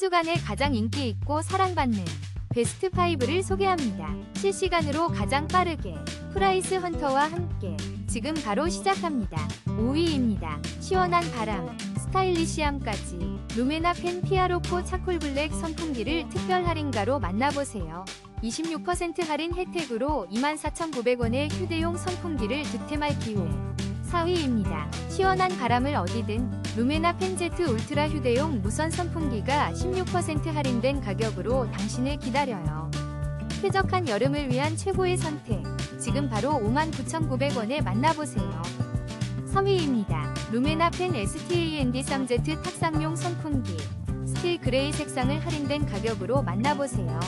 주간에 가장 인기 있고 사랑받는 베스트 5를 소개합니다. 실시간으로 가장 빠르게 프라이스 헌터와 함께 지금 바로 시작합니다. 5위입니다. 시원한 바람, 스타일리시함까지 루메나 펜 피아로포 차콜 블랙 선풍기를 특별 할인가로 만나보세요. 26% 할인 혜택으로 24,900원의 휴대용 선풍기를 득템할 기회. 4위입니다. 시원한 바람을 어디든 루메나 펜제트 울트라 휴대용 무선 선풍기가 16% 할인된 가격으로 당신을 기다려요. 쾌적한 여름을 위한 최고의 선택. 지금 바로 59,900원에 만나보세요. 3위입니다. 루메나 펜 STAND 3Z 탁상용 선풍기. 스틸 그레이 색상을 할인된 가격으로 만나보세요.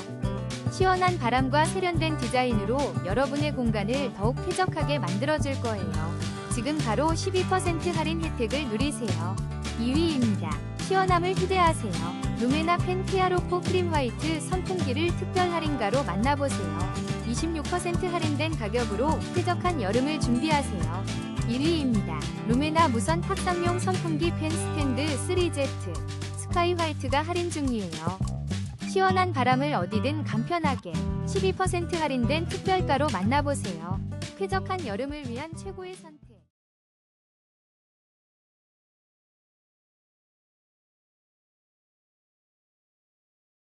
시원한 바람과 세련된 디자인으로 여러분의 공간을 더욱 쾌적하게 만들어줄 거예요. 지금 바로 12% 할인 혜택을 누리세요. 2위입니다. 시원함을 휴대하세요. 루메나 펜 피아로포 크림 화이트 선풍기를 특별 할인가로 만나보세요. 26% 할인된 가격으로 쾌적한 여름을 준비하세요. 1위입니다. 루메나 무선 탁상용 선풍기 펜 스탠드 3Z 스카이 화이트가 할인 중이에요. 시원한 바람을 어디든 간편하게 12% 할인된 특별가로 만나보세요. 쾌적한 여름을 위한 최고의 선택.